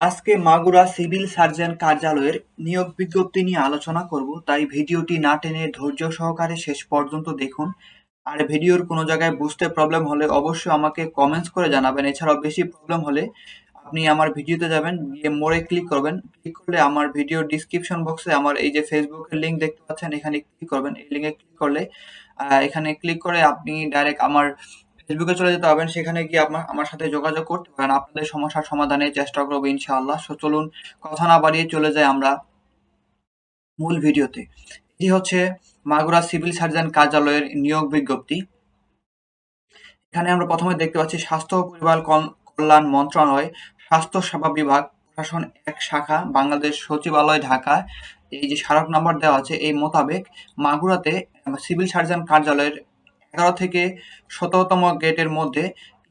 আজকে Magura civil surgeon কার্যালয়ের নিয়োগ বিজ্ঞপ্তি নিয়ে আলোচনা করব, তাই ভিডিওটি না টেনে ধৈর্য সহকারে শেষ পর্যন্ত দেখুন। আর ভিডিওর কোনো জায়গায় বুঝতে প্রবলেম হলে অবশ্যই আমাকে কমেন্টস করে জানাবেন। এছাড়াও বেশি প্রবলেম হলে আপনি আমার ভিডিওতে যাবেন, গিয়ে মোড়ে ক্লিক করবেন। ক্লিক করলে আমার ভিডিও ডিসক্রিপশন বক্সে আমার এই যে ফেসবুকের লিঙ্ক দেখতে পাচ্ছেন, এখানে ক্লিক করবেন। এই লিঙ্কে ক্লিক করলে এখানে ক্লিক করে আপনি ডাইরেক্ট আমার ফেসবুকে চলে যেতে পারবেন সেখানে গিয়ে আমার আমার সাথে যোগাযোগ করতে পারেন। আপনাদের সমস্যার সমাধানের চেষ্টা করব ইনশাআল্লাহ। সো চলুন, কথা না বাড়িয়ে চলে যাই আমরা মূল ভিডিওতে। এটি হচ্ছে মাগুরা সিভিল সার্জন কার্যালয়ের নিয়োগ বিজ্ঞপ্তি। এখানে আমরা প্রথমে দেখতে পাচ্ছি, স্বাস্থ্য ও পরিবার কল- কল্যাণ মন্ত্রণালয়, স্বাস্থ্য সেবা বিভাগ, প্রশাসন এক শাখা, বাংলাদেশ সচিবালয় ঢাকা। এই যে স্মারক নাম্বার দেওয়া আছে, এই মোতাবেক মাগুরাতে সিভিল সার্জন কার্যালয়ের এগারো থেকে সতেরোতম গেটের মধ্যে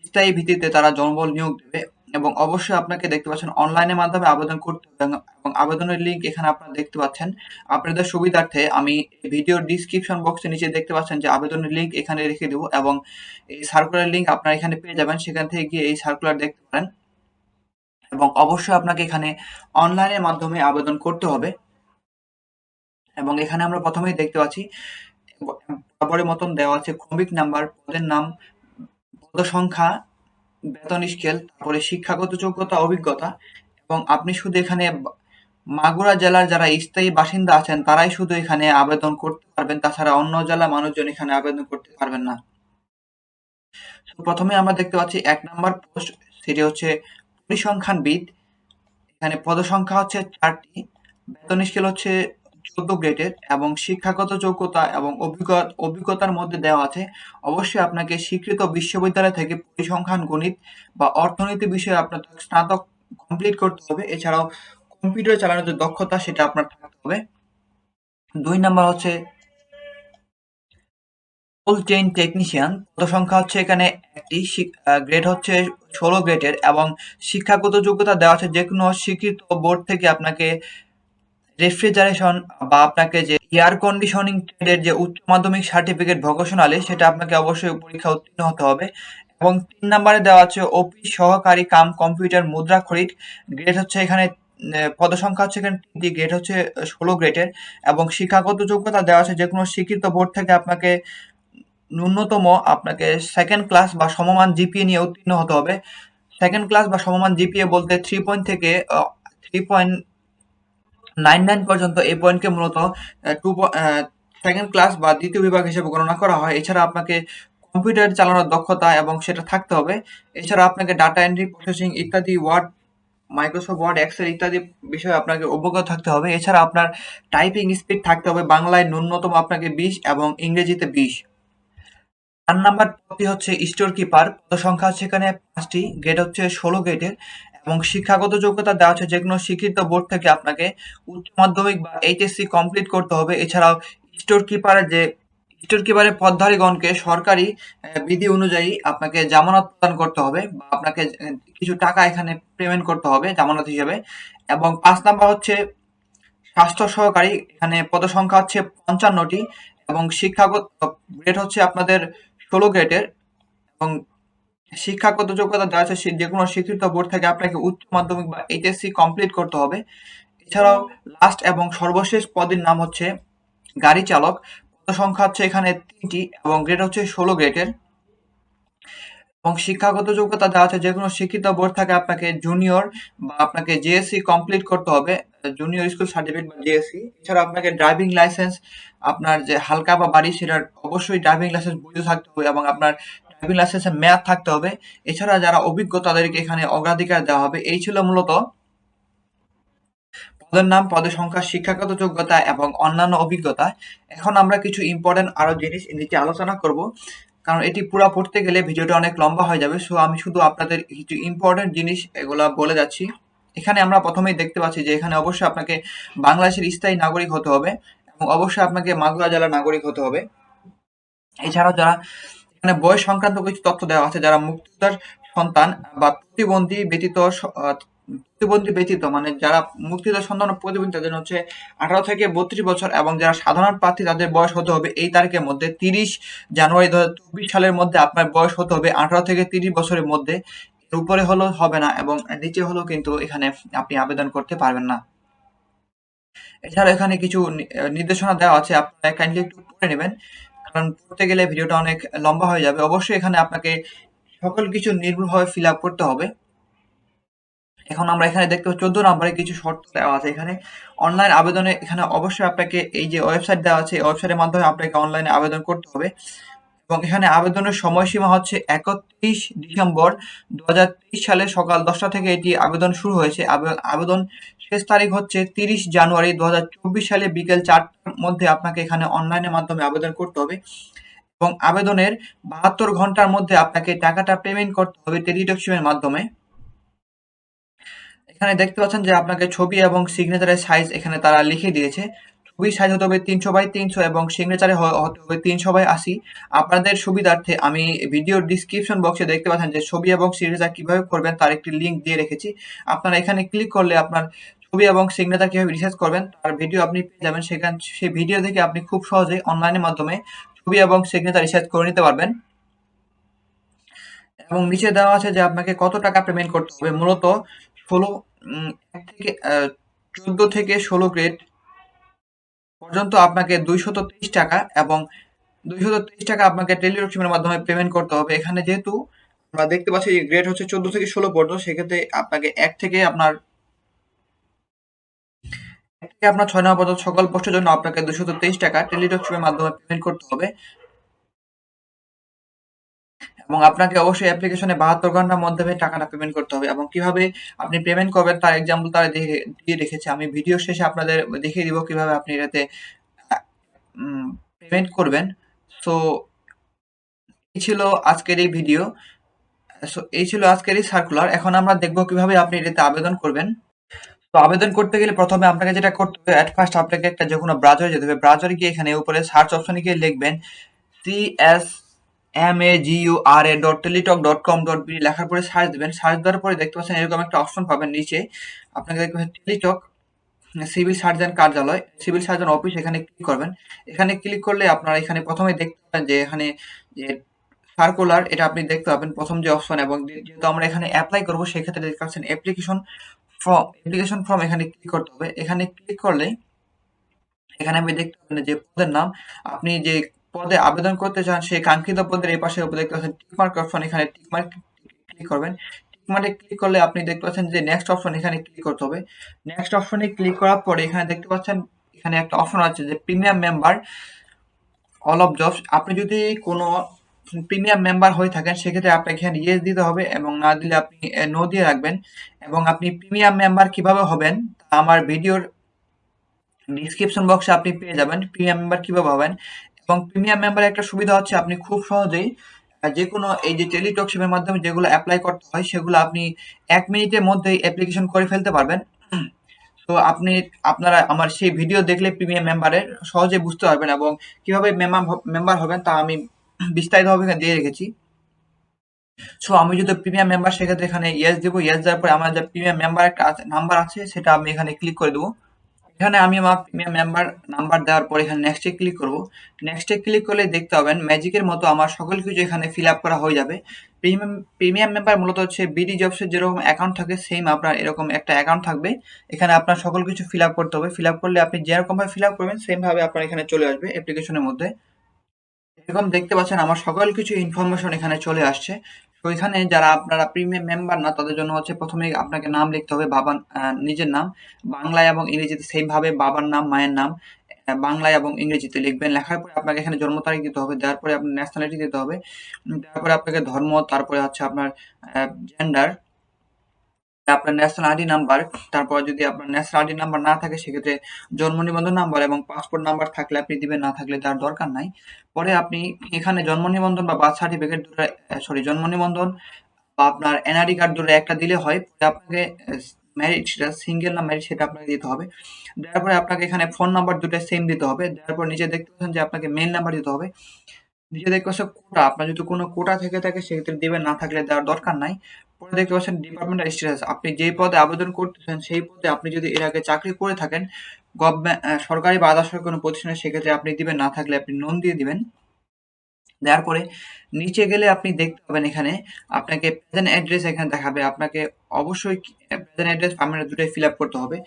স্থায়ী ভিত্তিতে তারা জনবল নিয়োগ দেবে এবং অবশ্যই আপনাকে দেখতে পাচ্ছেন অনলাইনের মাধ্যমে আবেদন করতে হবে এবং- এবং আবেদনের লিঙ্ক এখানে আপনারা দেখতে পাচ্ছেন। আপনাদের সুবিধার্থে আমি ভিডিওর ডিসক্রিপশন বক্সে নিচে দেখতে পাচ্ছেন যে আবেদনের লিঙ্ক এখানে রেখে দেবো এবং এই সার্কুলার লিঙ্ক আপনারা এখানে পেয়ে যাবেন। সেখান থেকে গিয়ে এই সার্কুলার দেখতে পারেন। এবং অবশ্যই আপনাকে এখানে অনলাইনের মাধ্যমে আবেদন করতে হবে। এবং এখানে আমরা প্রথমেই দেখতে পাচ্ছি বরাবরের মতন দেওয়া আছে ক্রমিক নাম্বার, পদের নাম, পদ সংখ্যা, বেতন স্কেল, তারপরে শিক্ষাগত যোগ্যতা, অভিজ্ঞতা এবং আপনি শুধু এখানে মাগুরা জেলার যারা স্থায়ী বাসিন্দা আছেন, তারাই শুধু এখানে আবেদন করতে পারবেন। তাছাড়া অন্য জেলার মানুষজন এখানে আবেদন করতে পারবেন না। প্রথমে আমরা দেখতে পাচ্ছি এক নাম্বার পোস্ট, সেটি হচ্ছে পরিসংখ্যানবিদ। এখানে পদসংখ্যা হচ্ছে চারটি, বেতন স্কেল হচ্ছে চোদ্দ গ্রেডের এবং শিক্ষাগত যোগ্যতা এবং অভিজ্ঞতা অভিজ্ঞতার মধ্যে দেওয়া আছে। অবশ্যই আপনাকে স্বীকৃত বিশ্ববিদ্যালয় থেকে পরিসংখ্যান, গণিত বা অর্থনীতি বিষয়ে আপনার স্নাতক কমপ্লিট করতে হবে। এছাড়াও কম্পিউটার চালানোর যে দক্ষতা, সেটা আপনার থাকতে হবে। দুই নাম্বার হচ্ছে কোল্ড চেইন টেকনিশিয়ান সংখ্যা হচ্ছে এখানে একটি। গ্রেড হচ্ছে ষোলো গ্রেডের এবং শিক্ষাগত যোগ্যতা দেওয়া আছে যে কোনো স্বীকৃত বোর্ড থেকে আপনাকে রেফ্রিজারেশন বা আপনাকে যে এয়ার কন্ডিশনিং ট্রেডের যে উচ্চ মাধ্যমিক সার্টিফিকেট ভোকেশনালি সেটা আপনাকে অবশ্যই পরীক্ষা উত্তীর্ণ হতে হবে। এবং তিন নম্বরে দেওয়া আছে অফিস সহকারী কাম কম্পিউটার মুদ্রা খরিদ। গ্রেড হচ্ছে এখানে পদসংখ্যা হচ্ছে এখানে তিনটি গ্রেড হচ্ছে ষোলো গ্রেডের এবং শিক্ষাগত যোগ্যতা দেওয়া আছে যে কোনো স্বীকৃত বোর্ড থেকে আপনাকে ন্যূনতম আপনাকে সেকেন্ড ক্লাস বা সমমান জিপিএ নিয়ে উত্তীর্ণ হতে হবে। সেকেন্ড ক্লাস বা সমমান জিপিএ বলতে থ্রি পয়েন্ট থেকে থ্রি পয়েন্ট নাইন নাইন পর্যন্ত এই পয়েন্টকে মূলত টু সেকেন্ড ক্লাস বা দ্বিতীয় বিভাগ হিসেবে গণনা করা হয়। এছাড়া আপনাকে কম্পিউটার চালানোর দক্ষতা এবং সেটা থাকতে হবে। এছাড়া আপনাকে ডাটা এন্ট্রি প্রসেসিং ইত্যাদি ওয়ার্ড মাইক্রোসফট ওয়ার্ড এক্সেল ইত্যাদি বিষয়ে আপনাকে অবগত থাকতে হবে। এছাড়া আপনার টাইপিং স্পিড থাকতে হবে বাংলায় ন্যূনতম আপনাকে বিশ এবং ইংরেজিতে বিশ। চার নাম্বার হচ্ছে স্টোর কিপার পদ সংখ্যা এখানে পাঁচটি। গ্রেড হচ্ছে ষোলো গ্রেডের এবং শিক্ষাগত যোগ্যতা দেওয়া হচ্ছে যে কোনো স্বীকৃত বোর্ড থেকে আপনাকে উচ্চ মাধ্যমিক বা এইচএসসি কমপ্লিট করতে হবে। এছাড়াও স্টোর কিপারের যে স্টোর কিপারের পদধারীগণকে সরকারি বিধি অনুযায়ী আপনাকে জামানত প্রদান করতে হবে বা আপনাকে কিছু টাকা এখানে পেমেন্ট করতে হবে জামানত হিসেবে। এবং পাঁচ নাম্বার হচ্ছে স্বাস্থ্য সহকারী, এখানে পদসংখ্যা হচ্ছে পঞ্চান্নটি এবং শিক্ষাগত গ্রেড হচ্ছে আপনাদের ষোলো গ্রেডের এবং শিক্ষাগত যোগ্যতা যা আছে যে কোনো স্বীকৃত বোর্ড থেকে আপনাকে উচ্চ মাধ্যমিক বা এইচএসসি কমপ্লিট করতে হবে। এছাড়াও লাস্ট এবং সর্বশেষ পদের নাম হচ্ছে গাড়ি চালক। পদ সংখ্যা হচ্ছে এখানে তিনটি এবং গ্রেড হচ্ছে ষোলো গ্রেডের এবং শিক্ষাগত যোগ্যতা দেওয়া আছে যে কোনো শিক্ষিত বোর্ড থেকে আপনাকে জুনিয়র বা আপনাকে জেএসসি কমপ্লিট করতে হবে। জুনিয়র স্কুল সার্টিফিকেট বা জেএসসি এছাড়া আপনাকে ড্রাইভিং লাইসেন্স আপনার যে হালকা বা বাড়ি সেটার অবশ্যই ড্রাইভিং লাইসেন্স বৈধ থাকতে হবে এবং আপনার ড্রাইভিং লাইসেন্সের মেয়াদ থাকতে হবে। এছাড়া যারা অভিজ্ঞ, তাদেরকে এখানে অগ্রাধিকার দেওয়া হবে। এই ছিল মূলত পদের নাম, পদের সংখ্যা, শিক্ষাগত যোগ্যতা এবং অন্যান্য অভিজ্ঞতা। এখন আমরা কিছু ইম্পর্টেন্ট আরও জিনিস নিচে আলোচনা করব। কারণ এটি পুরা পড়তে গেলে ভিডিওটা অনেক লম্বা হয়ে যাবে। সো আমি শুধু আপনাদের কিছু ইম্পর্টেন্ট জিনিস এগুলা বলে যাচ্ছি। এখানে আমরা প্রথমেই দেখতে পাচ্ছি যে এখানে অবশ্যই আপনাকে বাংলাদেশের স্থায়ী নাগরিক হতে হবে এবং অবশ্যই আপনাকে মাগুরা জেলার নাগরিক হতে হবে। এছাড়াও যারা এখানে বয়স সংক্রান্ত কিছু তথ্য দেওয়া আছে যারা মুক্তিযোদ্ধার সন্তান বা প্রতিবন্ধী ব্যতীত প্রতিবন্ধী ব্যতীত মানে যারা মুক্তিযোদ্ধার সন্তান প্রতিবন্ধী, তাদের হচ্ছে আঠারো থেকে বত্রিশ বছর এবং যারা সাধারণ প্রার্থী, তাদের বয়স হতে হবে এই তারিখের মধ্যে তিরিশ জানুয়ারি দু সালের মধ্যে আপনার বয়স হতে হবে আঠারো থেকে তিরিশ বছরের মধ্যে। উপরে হলেও হবে না এবং নিচে হলেও কিন্তু এখানে আপনি আবেদন করতে পারবেন না। এছাড়া এখানে কিছু নির্দেশনা দেওয়া আছে, আপনারা কাইন্ডলি একটু পড়ে নেবেন। কারণ পড়তে গেলে ভিডিওটা অনেক লম্বা হয়ে যাবে। অবশ্যই এখানে আপনাকে সকল কিছু নির্ভুলভাবে ফিল আপ করতে হবে। এখন আমরা এখানে দেখতে পাচ্ছি চোদ্দ নম্বরে কিছু শর্ত দেওয়া আছে এখানে। অনলাইন আবেদনে এখানে অবশ্যই আপনাকে এই যে ওয়েবসাইট দেওয়া আছে, এই ওয়েবসাইটের মাধ্যমে আপনাকে অনলাইনে আবেদন করতে হবে। এবং এখানে আবেদনের সময়সীমা হচ্ছে একত্রিশ ডিসেম্বর দু হাজার তেইশ সালে সকাল দশটা থেকে এটি আবেদন শুরু হয়েছে। আবে- আবেদন শেষ তারিখ হচ্ছে তিরিশ জানুয়ারি দু হাজার চব্বিশ সালে বিকেল চারটার মধ্যে আপনাকে এখানে অনলাইনের মাধ্যমে আবেদন করতে হবে এবং আবেদনের বাহাত্তর ঘণ্টার মধ্যে আপনাকে টাকাটা পেমেন্ট করতে হবে টেলিডকশনের মাধ্যমে। এখানে দেখতে পাচ্ছেন যে আপনাকে ছবি এবং সিগনেচারের সাইজ এখানে তারা লিখে দিয়েছে। ছবির সাইজ হতে হবে তিনশো বাই তিনশো এবং সিগনেচারে হতে হবে তিনশো বাই আশি। আপনাদের সুবিধার্থে আমি ভিডিওর ডিসক্রিপশন বক্সে দেখতে পাচ্ছেন যে ছবি এবং সিগনেচার কীভাবে করবেন তার একটি লিঙ্ক দিয়ে রেখেছি। আপনারা এখানে ক্লিক করলে আপনার ছবি এবং সিগনেচার কীভাবে রিসার্চ করবেন, তার ভিডিও আপনি পেয়ে যাবেন। সেখান, সেই ভিডিও থেকে আপনি খুব সহজেই অনলাইনের মাধ্যমে ছবি এবং সিগনেচার রিসার্চ করে নিতে পারবেন। এবং নিচে দেওয়া আছে যে আপনাকে কত টাকা পেমেন্ট করতে হবে। মূলত ষোলো এক থেকে চোদ্দ থেকে ষোলো গ্রেড পর্যন্ত আপনাকে দুইশত তিরিশ টাকা এবং দুইশত তেইশ টাকা আপনাকে টেলিডকশনের মাধ্যমে পেমেন্ট করতে হবে। এখানে যেহেতু আমরা দেখতে পাচ্ছি গ্রেড হচ্ছে চোদ্দ থেকে ষোলো পর্যন্ত, সেক্ষেত্রে আপনাকে এক থেকে আপনার আপনার ছয় নম্বর পর্যন্ত সকল পোস্টের জন্য আপনাকে দুশত তেইশ টাকা টেলিডকশনের মাধ্যমে পেমেন্ট করতে হবে। এবং আপনাকে অবশ্যই অ্যাপ্লিকেশনে বাহাত্তর ঘণ্টার মধ্যে টাকাটা পেমেন্ট করতে হবে এবং কীভাবে আপনি পেমেন্ট করবেন তার এক্সাম্পল তারা দিয়ে রেখেছে। আমি ভিডিও শেষে আপনাদের দেখিয়ে দিব কীভাবে আপনি এটাতে পেমেন্ট করবেন। সো এই ছিল আজকের এই ভিডিও সো এই ছিল আজকের এই সার্কুলার এখন আমরা দেখব কীভাবে আপনি এটাতে আবেদন করবেন। আবেদন করতে গেলে প্রথমে আপনাকে যেটা করতে হবে অ্যাট ফার্স্ট আপনাকে একটা যে কোনো ব্রাউজারে যেতে হবে। ব্রাউজারে গিয়ে এখানে উপরে সার্চ অপশনে গিয়ে লিখবেন C S M A G U R A dot Teletalk dot com dot B লেখার পরে সার্চ দেবেন। সার্চ দেওয়ার পরে দেখতে পাচ্ছেন এরকম একটা অপশন পাবেন নিচে। আপনাকে দেখতে পাচ্ছেন টেলিটক সিভিল সার্জন কার্যালয়। সিভিল সার্জন অফিস এখানে ক্লিক করবেন। এখানে ক্লিক করলে আপনারা এখানে প্রথমে দেখতে পাবেন যে এখানে যে সার্কুলার এটা আপনি দেখতে পাবেন প্রথম যে অপশন এবং যেহেতু আমরা এখানে অ্যাপ্লাই করব, সেক্ষেত্রে দেখতে পাচ্ছেন অ্যাপ্লিকেশন ফর্ম অ্যাপ্লিকেশন ফর্ম এখানে ক্লিক করতে হবে? এখানে ক্লিক করলে, এখানে আপনি দেখতে পাবেন যে পদের নাম, আপনি যে পদে আবেদন করতে চান, সেই কাঙ্ক্ষিত পদের এই পাশে দেখতে পাচ্ছেন টিকমার্ক অপশন এখানে টিকমার্ক ক্লিক করবেন। টিকমার্কে ক্লিক করলে আপনি দেখতে পাচ্ছেন যে নেক্সট অপশন এখানে ক্লিক করতে হবে। নেক্সট অপশনে ক্লিক করার পরে এখানে দেখতে পাচ্ছেন, এখানে একটা অপশন আছে যে premium member all of jobs আপনি যদি কোনো প্রিমিয়াম মেম্বার হয়ে থাকেন, সেক্ষেত্রে আপনাকে এখানে ইয়েস দিতে হবে এবং না দিলে আপনি নো দিয়ে রাখবেন। এবং আপনি প্রিমিয়াম মেম্বার কীভাবে হবেন আমার ভিডিওর ডিসক্রিপশন বক্সে আপনি পেয়ে যাবেন প্রিমিয়াম মেম্বার কীভাবে হবেন। এবং প্রিমিয়াম মেম্বারের একটা সুবিধা হচ্ছে, আপনি খুব সহজেই যে কোনো এই যে টেলিটকশিপের মাধ্যমে যেগুলো অ্যাপ্লাই করতে হয়, সেগুলো আপনি এক মিনিটের মধ্যেই অ্যাপ্লিকেশন করে ফেলতে পারবেন। তো আপনি, আপনারা আমার সেই ভিডিও দেখলে প্রিমিয়াম মেম্বারের সহজে বুঝতে পারবেন এবং কীভাবে মেম্বার হবেন তা আমি বিস্তারিতভাবে এখানে দিয়ে রেখেছি। সো আমি যদি প্রিমিয়াম মেম্বার সেক্ষেত্রে এখানে ইয়েস দেবো। ইয়েস দেওয়ার পরে আমার যে প্রিমিয়াম মেম্বার একটা নাম্বার আছে, সেটা আমি এখানে ক্লিক করে দেবো। এখানে আমি আমার প্রিমিয়াম মেম্বার নাম্বার দেওয়ার পর এখানে নেক্সটে ক্লিক করব। নেক্সটে ক্লিক করলে দেখতে পাবেন ম্যাজিকের মতো আমার সকল কিছু এখানে ফিল আপ করা হয়ে যাবে। প্রিমিয়াম প্রিমিয়াম মেম্বার মূলত হচ্ছে বিডি জবসের যেরকম অ্যাকাউন্ট থাকে সেম আপনার এরকম একটা অ্যাকাউন্ট থাকবে। এখানে আপনার সকল কিছু ফিল আপ করতে হবে। ফিল আপ করলে আপনি যেরকমভাবে ফিল আপ করবেন সেমভাবে আপনার এখানে চলে আসবে অ্যাপ্লিকেশনের মধ্যে। এরকম দেখতে পাচ্ছেন আমার সকল কিছু ইনফরমেশন এখানে চলে আসছে। তো এখানে যারা আপনারা প্রিমিয়াম মেম্বার না, তাদের জন্য হচ্ছে প্রথমে আপনাকে নাম লিখতে হবে, বাবার নিজের নাম। বাংলায় এবং ইংরেজিতে সেম ভাবে বাবার নাম, মায়ের নাম বাংলায় এবং ইংরেজিতে লিখবেন। লেখার পরে আপনাকে এখানে জন্ম তারিখ দিতে হবে দেওয়ার পরে আপনার ন্যাশনালিটি দিতে হবে তারপরে আপনাকে ধর্ম, তারপরে হচ্ছে আপনার জেন্ডার আপনার ন্যাশনাল আইডি নাম্বার তারপর যদি আপনার ন্যাশনাল আইডি নাম্বার না থাকে সেক্ষেত্রে জন্ম নিবন্ধন নাম্বার এবং পাসপোর্ট নাম্বার থাকলে আপনি দিবেন না থাকলে তার দরকার নাই। পরে আপনি এখানে জন্ম নিবন্ধন বা বার্থ সার্টিফিকেট দুটো সরি জন্ম নিবন্ধন বা আপনার এনআইডি কার্ড দুটো একটা দিলে হয় আপনাকে আহ, ম্যারিড সেটা সিঙ্গেল না ম্যারিড সেটা আপনাকে দিতে হবে। দেওয়ার পরে আপনাকে এখানে ফোন নাম্বার দুটো সেম দিতে হবে। দেওয়ার পর নিচে দেখতে পাচ্ছেন যে আপনাকে মেল নাম্বার দিতে হবে। নিচে দেখতে পাচ্ছেন কোটা, আপনার যদি কোনো কোটা থেকে থাকে, সেক্ষেত্রে দেবেন, না থাকলে দেওয়ার দরকার নাই। পরে দেখতে পাচ্ছেন ডিপার্টমেন্টাল স্ট্যাটাস আপনি যেই পদে আবেদন করতেছেন, সেই পদে আপনি যদি এর আগে চাকরি করে থাকেন গভর্নমেন্ট সরকারি বা আধা কোনো প্রতিষ্ঠানে সেক্ষেত্রে আপনি দিবেন, না থাকলে আপনি নন দিয়ে দিবেন। দেওয়ার পরে নিচে গেলে আপনি দেখতে পাবেন এখানে, আপনাকে প্রেজেন্ট অ্যাড্রেস এখানে দেখাবে। আপনাকে অবশ্যই প্রেজেন্ট অ্যাড্রেস আপনার দুটোই ফিল আপ করতে হবে।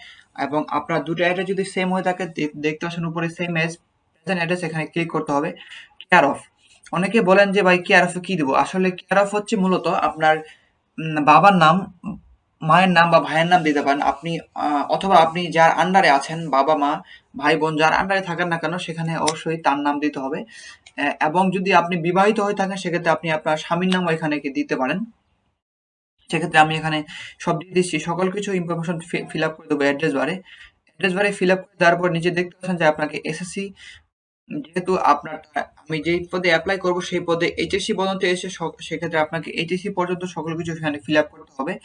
এবং আপনার দুটো অ্যাড্রেস যদি সেম হয়ে থাকে দেখতে পাচ্ছেন উপরে সেম এজ প্রেজেন্ট অ্যাড্রেস এখানে ক্লিক করতে হবে। কেয়ার অফ অনেকে বলেন যে, ভাই কেয়ার অফে কি দেবো? আসলে কেয়ার অফ হচ্ছে মূলত আপনার বাবার নাম, মায়ের নাম বা ভাইয়ের নাম দিতে পারেন। আপনি অথবা আপনি যার আন্ডারে আছেন, বাবা, মা ভাই বোন যার আন্ডারে থাকেন না কেন, সেখানে অবশ্যই তার নাম দিতে হবে। এবং যদি আপনি বিবাহিত হয়ে থাকেন, সেক্ষেত্রে আপনি আপনার স্বামীর নামও এখানে দিতে পারেন। সেক্ষেত্রে আমি এখানে সব দিয়ে দিচ্ছি। সকল কিছু ইনফরমেশন ফিল আপ করে দেবো অ্যাড্রেস বারে অ্যাড্রেস বারে ফিল আপ করে দেওয়ার পর নিচে দেখতে পাচ্ছেন যে, আপনাকে এসএসসি যেহেতু আপনার, আমি যেই পদে অ্যাপ্লাই করব সেই পদে এইচএসসি পর্যন্ত এসে সক- সেক্ষেত্রে আপনাকে এইচএসসি পর্যন্ত সকল কিছু এখানে ফিল আপ করতে হবে।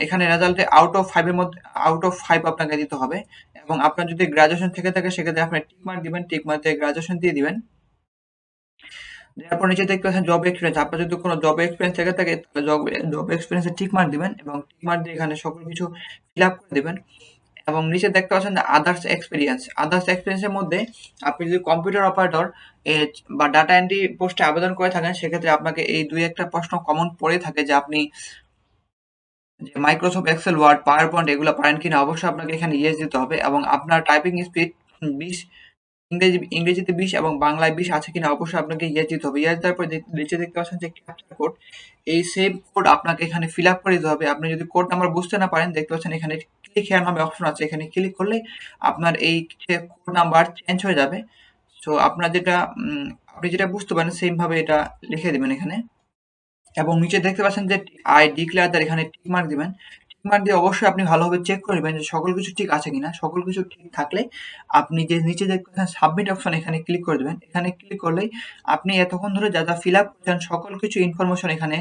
এখানে রেজাল্টে আউট অফ ফাইভের মধ্যে আউট অফ ফাইভ আপনাকে দিতে হবে। এবং আপনার যদি গ্রাজুয়েশন থেকে থাকে, সেক্ষেত্রে আপনি টিক মার্ক দিবেন টিক মার্ক দিয়ে গ্রাজুয়েশন দিয়ে দিবেন। তারপর নিচে দেখতে পাচ্ছেন জব এক্সপিরিয়েন্স আপনার যদি কোনো জব এক্সপিরিয়েন্স থেকে থাকে, তাহলে জব জব এক্সপিরিয়েন্সে টিক মার্ক দিবেন এবং টিক মার্ক দিয়ে এখানে সকল কিছু ফিল আপ করে দিবেন। এবং নিচে দেখতে পাচ্ছেন আদার্স এক্সপিরিয়েন্স আদার্স এক্সপিরিয়েন্সের মধ্যে আপনি যদি কম্পিউটার অপারেটর বা ডাটা এন্ট্রি পোস্টে আবেদন করে থাকেন, সেক্ষেত্রে আপনাকে এই দুই একটা প্রশ্ন কমন পড়ে থাকে যে আপনি যে Microsoft excel word power point এগুলো পারেন কিনা, অবশ্যই আপনাকে এখানে ইয়েস দিতে হবে এবং আপনার টাইপিং স্পিড বিশ, ইংরেজি, ইংরেজিতে বিশ এবং বাংলায় বিশ আছে কিনা, অবশ্যই আপনাকে ইয়েস দিতে হবে। ইয়েস দেওয়ার পর নিচে দেখতে পাচ্ছেন যে ক্যাপচার কোড এই সেম কোড আপনাকে এখানে ফিল আপ করে দিতে হবে। আপনি যদি কোড নাম্বার বুঝতে না পারেন, দেখতে পাচ্ছেন এখানে হেয়ার নামে অপশন আছে। এখানে ক্লিক করলে আপনার এই কোড নাম্বার চেঞ্জ হয়ে যাবে। সো আপনার যেটা আপনি যেটা বুঝতে পারেন সেমভাবে এটা লিখে দিবেন এখানে। এবং নিচে দেখতে পাচ্ছেন যে আই ডিক্লেয়ার দ্যাট এখানে টিক মার্ক দিবেন। টিক মার্ক দিয়ে অবশ্যই আপনি ভালোভাবে চেক করবেন যে সকল কিছু ঠিক আছে কিনা। সকল কিছু ঠিক থাকলে আপনি যে নিচে দেখতে পাচ্ছেন সাবমিট অপশন এখানে ক্লিক করে দেবেন। এখানে ক্লিক করলেই আপনি এতক্ষণ ধরে যা যা ফিল আপ করছেন, সকল কিছু ইনফরমেশন এখানে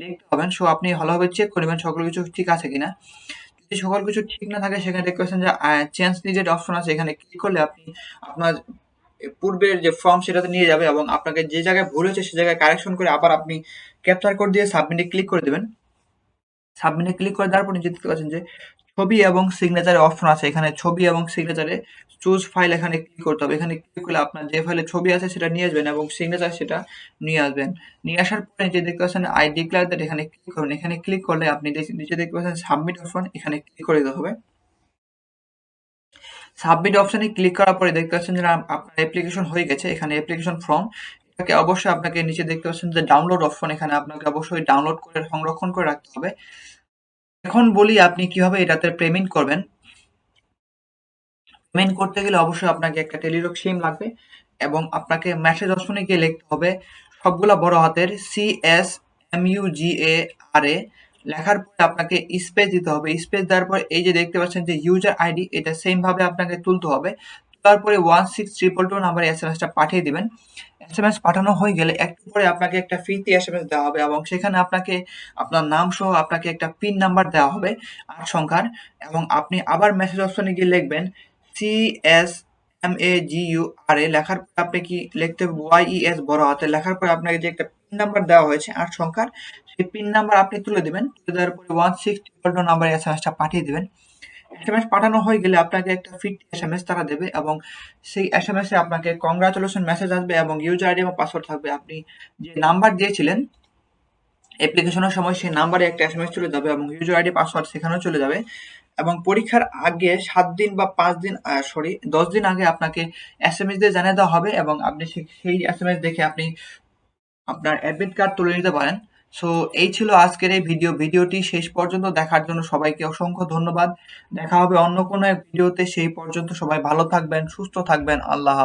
দেখতে পাবেন। সো আপনি ভালোভাবে চেক করবেন সকল কিছু ঠিক আছে কিনা। যদি সকল কিছু ঠিক না থাকে, সেখানে পাচ্ছেন যে চেঞ্জ নিজের অপশন আছে, এখানে ক্লিক করলে আপনি আপনার পূর্বের যে ফর্ম সেটাতে নিয়ে যাবে এবং আপনাকে যে জায়গায় ভুল হয়েছে, সে জায়গায় কারেকশন করে আবার আপনি ক্যাপচার কোড দিয়ে সাবমিটে ক্লিক করে দেবেন। সাবমিটে ক্লিক করে দেওয়ার পর নিজে দেখতে পাচ্ছেন যে ছবি এবং সিগনেচারের অপশন আছে। এখানে ছবি এবং সিগনেচারে চুজ ফাইল এখানে ক্লিক করতে হবে। এখানে ক্লিক করলে আপনার যে ফাইলে ছবি আছে সেটা নিয়ে আসবেন এবং সিগনেচার সেটা নিয়ে আসবেন। নিয়ে আসার পরে নিচে দেখতে পাচ্ছেন আই ডিক্লেয়ার দ্যাট এখানে ক্লিক করবেন এখানে ক্লিক করলে আপনি নিচে দেখতে পাচ্ছেন সাবমিট অপশন এখানে ক্লিক করে দিতে হবে। সাবমিট অপশনে ক্লিক করার পরে দেখতে পাচ্ছেন যে আপনার অ্যাপ্লিকেশন হয়ে গেছে। এখানে অ্যাপ্লিকেশন ফর্ম এটাকে অবশ্যই আপনাকে নিচে দেখতে পাচ্ছেন যে ডাউনলোড অপশন এখানে আপনাকে অবশ্যই ডাউনলোড করে সংরক্ষণ করে রাখতে হবে। এখন বলি আপনি কীভাবে এটাতে পেমেন্ট করবেন। পেমেন্ট করতে গেলে অবশ্যই আপনাকে একটা টেলিটক সিম লাগবে এবং আপনাকে মেসেজ অপশনে গিয়ে লিখতে হবে সবগুলা বড় হাতের C S M U G A R A লেখার পরে আপনাকে স্পেস দিতে হবে। স্পেস দেওয়ার পর এই যে দেখতে পাচ্ছেন যে ইউজার আইডি এটা সেম ভাবে আপনাকে তুলতে হবে। তারপরে ওয়ান সিক্স ট্রিপল টু নাম্বারে এস এম এসটা পাঠিয়ে দেবেন। এস এম এস পাঠানো হয়ে গেলে একটু পরে আপনাকে একটা ফ্রিতে এস এম এস দেওয়া হবে এবং সেখানে আপনাকে আপনার নাম সহ আপনাকে একটা পিন নাম্বার দেওয়া হবে, আট সংখ্যার, এবং আপনি আবার মেসেজ অপশনে গিয়ে লিখবেন C S M A G U R A লেখার পর আপনি কি লিখতে ওয়াই ই এস বড় হাতে। লেখার পর আপনাকে যে একটা পিন নাম্বার দেওয়া হয়েছে, আট সংখ্যার, সেই পিন নাম্বার আপনি তুলে দিবেন। তুলে দেওয়ার পরে ওয়ান সিক্স ট্রিপল টু নাম্বারে এস এম এসটা পাঠিয়ে দিবেন। এস এম এস পাঠানো হয়ে গেলে আপনাকে একটা ফিট এস এম এস তারা দেবে এবং সেই এস এম এস এ আপনাকে কংগ্রাচুলেশন মেসেজ আসবে এবং ইউজার আইডি এবং পাসওয়ার্ড থাকবে। আপনি যে নাম্বার দিয়েছিলেন অ্যাপ্লিকেশনের সময় সেই নাম্বারে একটা এসএমএস চলে যাবে এবং ইউজার আইডি পাসওয়ার্ড সেখানেও চলে যাবে এবং পরীক্ষার আগে সাত দিন বা পাঁচ দিন সরি দশ দিন আগে আপনাকে এসএমএস দিয়ে জানিয়ে দেওয়া হবে এবং আপনি সেই এসএমএস দেখে আপনি আপনার অ্যাডমিট কার্ড তুলে নিতে পারেন। সো এই ছিল আজকের এই ভিডিও ভিডিওটি শেষ পর্যন্ত দেখার জন্য সবাইকে অসংখ্য ধন্যবাদ। দেখা হবে অন্য কোনো এক ভিডিওতে সেই পর্যন্ত সবাই ভালো থাকবেন, সুস্থ থাকবেন। আল্লাহ।